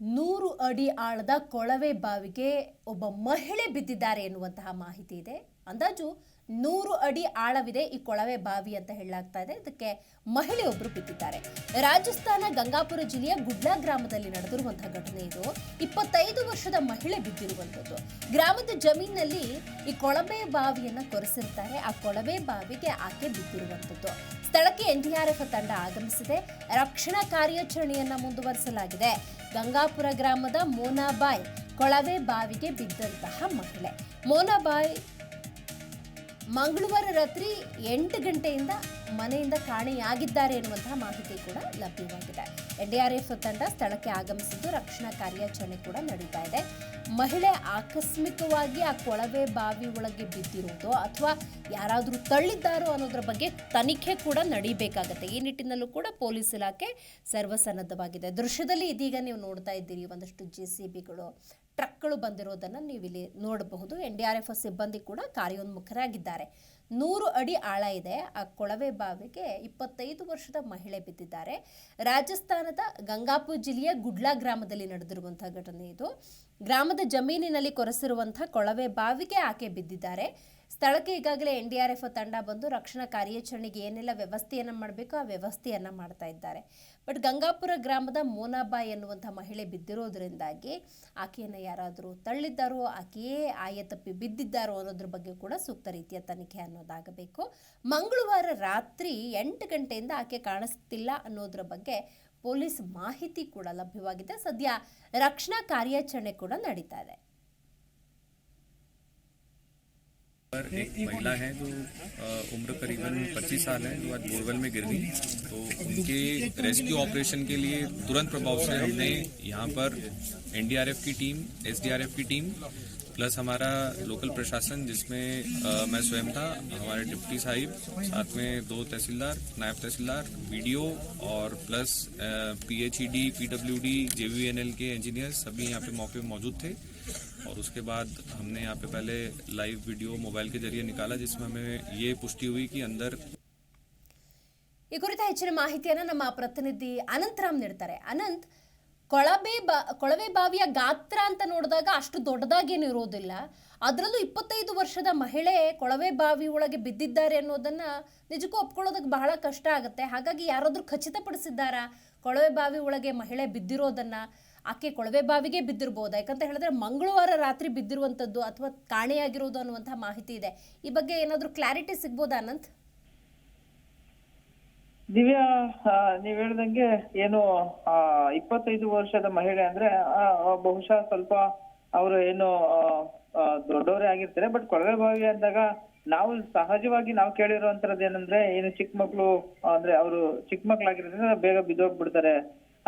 ನೂರು ಅಡಿ ಆಳದ ಕೊಳವೆ ಬಾವಿಗೆ ಒಬ್ಬ ಮಹಿಳೆ ಬಿದ್ದಿದ್ದಾರೆ ಎನ್ನುವಂತಹ ಮಾಹಿತಿ ಇದೆ. ಅಂದಾಜು ನೂರು ಅಡಿ ಆಳವಿದೆ ಈ ಕೊಳವೆ ಬಾವಿ ಅಂತ ಹೇಳಲಾಗ್ತಾ ಇದೆ. ಇದಕ್ಕೆ ಮಹಿಳೆಯೊಬ್ಬರು ಬಿದ್ದಿದ್ದಾರೆ. ರಾಜಸ್ಥಾನ ಗಂಗಾಪುರ ಜಿಲ್ಲೆಯ ಗುಡ್ಲಾ ಗ್ರಾಮದಲ್ಲಿ ನಡೆದಿರುವಂತಹ ಘಟನೆ ಇದು. ಇಪ್ಪತ್ತೈದು ವರ್ಷದ ಮಹಿಳೆ ಬಿದ್ದಿರುವಂಥದ್ದು. ಗ್ರಾಮದ ಜಮೀನಿನಲ್ಲಿ ಈ ಕೊಳವೆ ಬಾವಿಯನ್ನು ಕೊರೆಸಿರ್ತಾರೆ. ಆ ಕೊಳವೆ ಬಾವಿಗೆ ಆಕೆ ಬಿದ್ದಿರುವಂಥದ್ದು. ಸ್ಥಳಕ್ಕೆ ಎನ್ಡಿಆರ್ಎಫ್ ತಂಡ ಆಗಮಿಸಿದೆ. ರಕ್ಷಣಾ ಕಾರ್ಯಾಚರಣೆಯನ್ನ ಮುಂದುವರಿಸಲಾಗಿದೆ. ಗಂಗಾಪುರ ಗ್ರಾಮದ ಮೋನಾಬಾಯ್ ಕೊಳವೆ ಬಾವಿಗೆ ಬಿದ್ದಂತಹ ಮಹಿಳೆ. ಮೋನಾಬಾಯ್ ಮಂಗಳವಾರ ರಾತ್ರಿ ಎಂಟು ಗಂಟೆಯಿಂದ ಮನೆಯಿಂದ ಕಾಣೆಯಾಗಿದ್ದಾರೆ ಎನ್ನುವಂತಹ ಮಾಹಿತಿ ಕೂಡ ಲಭ್ಯವಾಗಿದೆ. ಎನ್ಡಿಆರ್ಎಫ್ ತಂಡ ಸ್ಥಳಕ್ಕೆ ಆಗಮಿಸಿದ್ದು ರಕ್ಷಣಾ ಕಾರ್ಯಾಚರಣೆ ಕೂಡ ನಡೀತಾ ಇದೆ. ಮಹಿಳೆ ಆಕಸ್ಮಿಕವಾಗಿ ಆ ಕೊಳವೆ ಬಾವಿ ಒಳಗೆ ಬಿದ್ದಿರುವುದು ಅಥವಾ ಯಾರಾದರೂ ತಳ್ಳಿದ್ದಾರೋ ಅನ್ನೋದ್ರ ಬಗ್ಗೆ ತನಿಖೆ ಕೂಡ ನಡೀಬೇಕಾಗತ್ತೆ. ಈ ನಿಟ್ಟಿನಲ್ಲೂ ಕೂಡ ಪೊಲೀಸ್ ಇಲಾಖೆ ಸರ್ವಸನ್ನದ್ಧವಾಗಿದೆ. ದೃಶ್ಯದಲ್ಲಿ ಇದೀಗ ನೀವು ನೋಡ್ತಾ ಇದ್ದೀರಿ, ಒಂದಷ್ಟು ಜೆ ಸಿ ಬಿಗಳು, ಟ್ರಕ್ಗಳು ಬಂದಿರೋದನ್ನು ನೀವು ಇಲ್ಲಿ ನೋಡಬಹುದು. ಎನ್ ಡಿ ಆರ್ ಎಫ್ ಸಿಬ್ಬಂದಿ ಕೂಡ ಕಾರ್ಯೋನ್ಮುಖರಾಗಿದ್ದಾರೆ. ನೂರು ಅಡಿ ಆಳ ಇದೆ. ಆ ಕೊಳವೆ ಬಾವಿಗೆ ಇಪ್ಪತ್ತೈದು ವರ್ಷದ ಮಹಿಳೆ ಬಿದ್ದಿದ್ದಾರೆ. ರಾಜಸ್ಥಾನದ ಗಂಗಾಪುರ್ ಜಿಲ್ಲೆಯ ಗುಡ್ಲಾ ಗ್ರಾಮದಲ್ಲಿ ನಡೆದಿರುವಂತಹ ಘಟನೆ ಇದು. ಗ್ರಾಮದ ಜಮೀನಿನಲ್ಲಿ ಕೊರೆಸಿರುವಂತಹ ಕೊಳವೆ ಬಾವಿಗೆ ಆಕೆ ಬಿದ್ದಿದ್ದಾರೆ. ಸ್ಥಳಕ್ಕೆ ಈಗಾಗಲೇ ಎನ್ ಡಿ ಆರ್ ಎಫ್ ತಂಡ ಬಂದು ರಕ್ಷಣಾ ಕಾರ್ಯಾಚರಣೆಗೆ ಏನೆಲ್ಲ ವ್ಯವಸ್ಥೆಯನ್ನು ಮಾಡಬೇಕು ಆ ವ್ಯವಸ್ಥೆಯನ್ನು ಮಾಡ್ತಾ ಇದ್ದಾರೆ. ಬಟ್ ಗಂಗಾಪುರ ಗ್ರಾಮದ ಮೋನಾಬಾಯ್ ಎನ್ನುವಂಥ ಮಹಿಳೆ ಬಿದ್ದಿರೋದ್ರಿಂದಾಗಿ ಆಕೆಯನ್ನು ಯಾರಾದರೂ ತಳ್ಳಿದ್ದಾರೋ, ಆಕೆಯೇ ಆಯ ತಪ್ಪಿ ಬಿದ್ದಿದ್ದಾರೋ ಅನ್ನೋದ್ರ ಬಗ್ಗೆ ಕೂಡ ಸೂಕ್ತ ರೀತಿಯ ತನಿಖೆ ಅನ್ನೋದಾಗಬೇಕು. ಮಂಗಳವಾರ ರಾತ್ರಿ ಎಂಟು ಗಂಟೆಯಿಂದ ಆಕೆ ಕಾಣಿಸ್ತಿಲ್ಲ ಅನ್ನೋದ್ರ ಬಗ್ಗೆ ಪೊಲೀಸ್ ಮಾಹಿತಿ ಕೂಡ ಲಭ್ಯವಾಗಿದೆ. ಸದ್ಯ ರಕ್ಷಣಾ ಕಾರ್ಯಾಚರಣೆ ಕೂಡ ನಡೀತಾ ಇದೆ. पर एक महिला है जो उम्र करीबन 25 साल है जो आज बोरवेल में गिर गई। तो उनके रेस्क्यू ऑपरेशन के लिए तुरंत प्रभाव से हमने यहाँ पर एनडीआरएफ की टीम एसडीआरएफ की टीम प्लस हमारा लोकल प्रशासन जिसमें अ, मैं स्वयं था हमारे डिप्टी साहिब साथ में दो तहसीलदार नायब तहसीलदार वीडियो और plus P PHED PWD JVNL के इंजीनियर सभी यहाँ पे मौके पे मौजूद थे। और उसके बाद हमने यहाँ पे पहले लाइव वीडियो मोबाइल के जरिए निकाला जिसमें हमें ये पुष्टि हुई कि अंदर ಈ ಕುರಿತ ಹೆಚ್ಚಿನ ಮಾಹಿತಿಯನ್ನು ನಮ್ಮ ಪ್ರತಿನಿಧಿ ಅನಂತರಾಮ್ ನೀಡ್ತಾರೆ ಅನಂತ್ ಕೊಳವೆ ಬಾ ಕೊಳವೆ ಬಾವಿಯ ಗಾತ್ರ ಅಂತ ನೋಡಿದಾಗ ಅಷ್ಟು ದೊಡ್ಡದಾಗೇನು ಇರೋದಿಲ್ಲ ಅದರಲ್ಲೂ ಇಪ್ಪತ್ತೈದು ವರ್ಷದ ಮಹಿಳೆ ಕೊಳವೆ ಬಾವಿ ಒಳಗೆ ಬಿದ್ದಿದ್ದಾರೆ ಅನ್ನೋದನ್ನ ನಿಜಕ್ಕೂ ಒಪ್ಕೊಳ್ಳೋದಕ್ಕೆ ಬಹಳ ಕಷ್ಟ ಆಗುತ್ತೆ ಹಾಗಾಗಿ ಯಾರಾದ್ರೂ ಖಚಿತಪಡಿಸಿದ್ದಾರಾ ಕೊಳವೆ ಬಾವಿ ಒಳಗೆ ಮಹಿಳೆ ಬಿದ್ದಿರೋದನ್ನ ಆಕೆ ಕೊಳವೆ ಬಾವಿಗೆ ಬಿದ್ದಿರ್ಬೋದು. ಯಾಕಂತ ಹೇಳಿದ್ರೆ ಮಂಗಳವಾರ ರಾತ್ರಿ ಬಿದ್ದಿರುವಂಥದ್ದು ಅಥವಾ ಕಾಣೆಯಾಗಿರೋದು ಅನ್ನುವಂತಹ ಮಾಹಿತಿ ಇದೆ. ಈ ಬಗ್ಗೆ ಏನಾದರೂ ಕ್ಲಾರಿಟಿ ಸಿಗ್ಬೋದಾ ಅನಂತ್? ದಿವ್ಯಾ ನೀವ್ ಹೇಳ್ದಂಗೆ ಏನು ಆ, ಇಪ್ಪತ್ತೈದು ವರ್ಷದ ಮಹಿಳೆ ಅಂದ್ರೆ ಬಹುಶಃ ಸ್ವಲ್ಪ ಅವರು ಏನು ದೊಡ್ಡವರೇ ಆಗಿರ್ತಾರೆ. ಬಟ್ ಕೊಳವೆ ಬಾವಿ ಅಂದಾಗ ನಾವು ಸಹಜವಾಗಿ ನಾವು ಕೇಳಿರುವಂತರದ್ದು ಏನಂದ್ರೆ ಏನು ಚಿಕ್ಕ ಮಕ್ಳು ಅಂದ್ರೆ ಅವರು ಚಿಕ್ಕ ಮಕ್ಳಾಗಿರೋದ್ರಿಂದ ಬೇಗ ಬಿದ್ದೋಗ್ಬಿಡ್ತಾರೆ.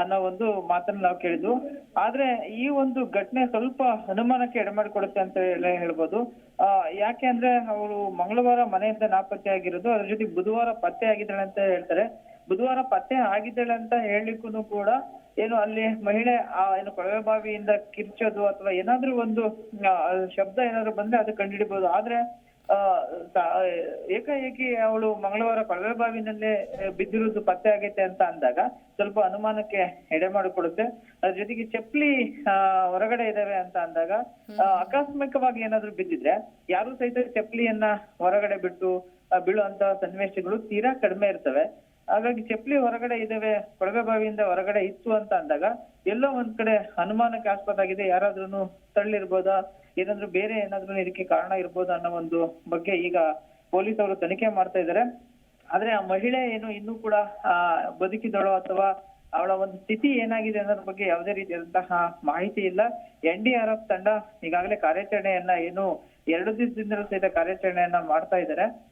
ಅನ್ನೋ ಒಂದು ಮಾತನ್ನ ನಾವು ಕೇಳಿದ್ವು. ಆದ್ರೆ ಈ ಒಂದು ಘಟನೆ ಸ್ವಲ್ಪ ಅನುಮಾನಕ್ಕೆ ಎಡೆಮಾಡಿಕೊಡುತ್ತೆ ಅಂತ ಹೇಳಿ ಹೇಳ್ಬೋದು. ಆ, ಯಾಕೆ ಅಂದ್ರೆ ಅವರು ಮಂಗಳವಾರ ಮನೆಯಿಂದ ನಾಪತ್ತೆ ಆಗಿರೋದು ಅದ್ರ ಜೊತೆಗೆ ಬುಧವಾರ ಪತ್ತೆ ಆಗಿದ್ದಾಳೆ ಅಂತ ಹೇಳ್ತಾರೆ. ಬುಧವಾರ ಪತ್ತೆ ಆಗಿದ್ದಾಳೆ ಅಂತ ಹೇಳಲಿಕ್ಕೂ ಕೂಡ ಏನು ಅಲ್ಲಿ ಮಹಿಳೆ ಆ ಏನು ಕೊಳವೆ ಬಾವಿಯಿಂದ ಕಿರ್ಚೋದು ಅಥವಾ ಏನಾದ್ರೂ ಒಂದು ಶಬ್ದ ಏನಾದ್ರು ಬಂದ್ರೆ ಅದು ಕಂಡುಹಿಡಿಬಹುದು ಆದ್ರೆ ಏಕಾಏಕಿ ಅವಳು ಮಂಗಳವಾರ ಕೊಳವೆ ಬಾವಿನಲ್ಲೇ ಆ, ಬಿದ್ದಿರೋದು ಪತ್ತೆ ಆಗೈತೆ ಅಂತ ಅಂದಾಗ ಸ್ವಲ್ಪ ಅನುಮಾನಕ್ಕೆ ಎಡೆ ಮಾಡಿಕೊಡುತ್ತೆ ಅದ್ರ ಜೊತೆಗೆ ಚಪ್ಪಲಿ ಹೊರಗಡೆ ಇದಾವೆ ಅಂತ ಅಂದಾಗ ಆಕಸ್ಮಿಕವಾಗಿ ಏನಾದ್ರೂ ಬಿದ್ದಿದ್ರೆ ಯಾರು ಸಹಿತ ಚಪ್ಪಲಿಯನ್ನ ಹೊರಗಡೆ ಬಿಟ್ಟು ಬೀಳುವಂತ ಸನ್ನಿವೇಶಗಳು ತೀರಾ ಕಡಿಮೆ ಇರ್ತವೆ. ಹಾಗಾಗಿ ಚಪ್ಪಲಿ ಹೊರಗಡೆ ಇದಾವೆ ಕೊಳವೆ ಬಾವಿಯಿಂದ ಹೊರಗಡೆ ಇತ್ತು ಅಂತ ಅಂದಾಗ ಎಲ್ಲೋ ಒಂದ್ ಕಡೆ ಅನುಮಾನಕ್ಕೆ ಆಸ್ಪದ ಆಗಿದೆ ಯಾರಾದ್ರೂ ತಳ್ಳಿರ್ಬೋದಾ, ಏನಾದ್ರೂ ಬೇರೆ ಏನಾದ್ರೂ ಇದಕ್ಕೆ ಕಾರಣ ಇರ್ಬೋದಾ ಅನ್ನೋ ಒಂದು ಬಗ್ಗೆ ಈಗ ಪೊಲೀಸ್ ಅವರು ತನಿಖೆ ಮಾಡ್ತಾ ಇದ್ದಾರೆ. ಆದ್ರೆ ಆ ಮಹಿಳೆ ಏನು ಇನ್ನೂ ಕೂಡ, ಆ, ಬದುಕಿದಳೋ ಅಥವಾ ಅವಳ ಒಂದು ಸ್ಥಿತಿ ಏನಾಗಿದೆ ಅನ್ನೋದ್ರ ಬಗ್ಗೆ ಯಾವುದೇ ರೀತಿಯಾದಂತಹ ಮಾಹಿತಿ ಇಲ್ಲ. ಎನ್ ಡಿ ಆರ್ ಎಫ್ ತಂಡ ಈಗಾಗಲೇ ಕಾರ್ಯಾಚರಣೆಯನ್ನ ಏನು ಎರಡು ದಿವಸದಿಂದ ಸಹಿತ ಕಾರ್ಯಾಚರಣೆಯನ್ನ ಮಾಡ್ತಾ ಇದ್ದಾರೆ.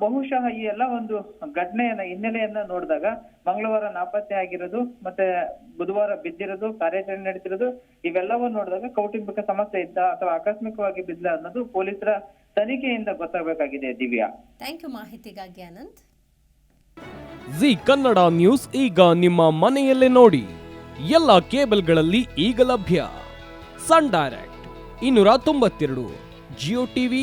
ಬಹುಶಃ ಈ ಎಲ್ಲ ಒಂದು ಘಟನೆಯನ್ನ ಹಿನ್ನೆಲೆಯನ್ನ ನೋಡಿದಾಗ ಮಂಗಳವಾರ ನಾಪತ್ತೆ ಆಗಿರೋದು ಮತ್ತೆ ಬುಧವಾರ ಬಿದ್ದಿರೋದು ಕಾರ್ಯಾಚರಣೆ ನಡೀತಿರೋದು ಇವೆಲ್ಲವೂ ನೋಡಿದಾಗ ಕೌಟುಂಬಿಕ ಸಮಸ್ಯೆ ಇದ್ದ ಅಥವಾ ಆಕಸ್ಮಿಕವಾಗಿ ಬಿದ್ದ ಅನ್ನೋದು ಪೊಲೀಸರ ತನಿಖೆಯಿಂದ ಗೊತ್ತಾಗಬೇಕಾಗಿದೆ ದಿವ್ಯಾ. ಥ್ಯಾಂಕ್ ಯು ಮಾಹಿತಿಗಾಗಿ ಅನಂತ್. ಜಿ ಕನ್ನಡ ನ್ಯೂಸ್ ಈಗ ನಿಮ್ಮ ಮನೆಯಲ್ಲೇ ನೋಡಿ. ಎಲ್ಲ ಕೇಬಲ್ಗಳಲ್ಲಿ ಈಗ ಲಭ್ಯ. ಸನ್ ಡೈರೆಕ್ಟ್ ಇನ್ನೂರ ತೊಂಬತ್ತೆರಡು ಜಿಯೋ ಟಿವಿ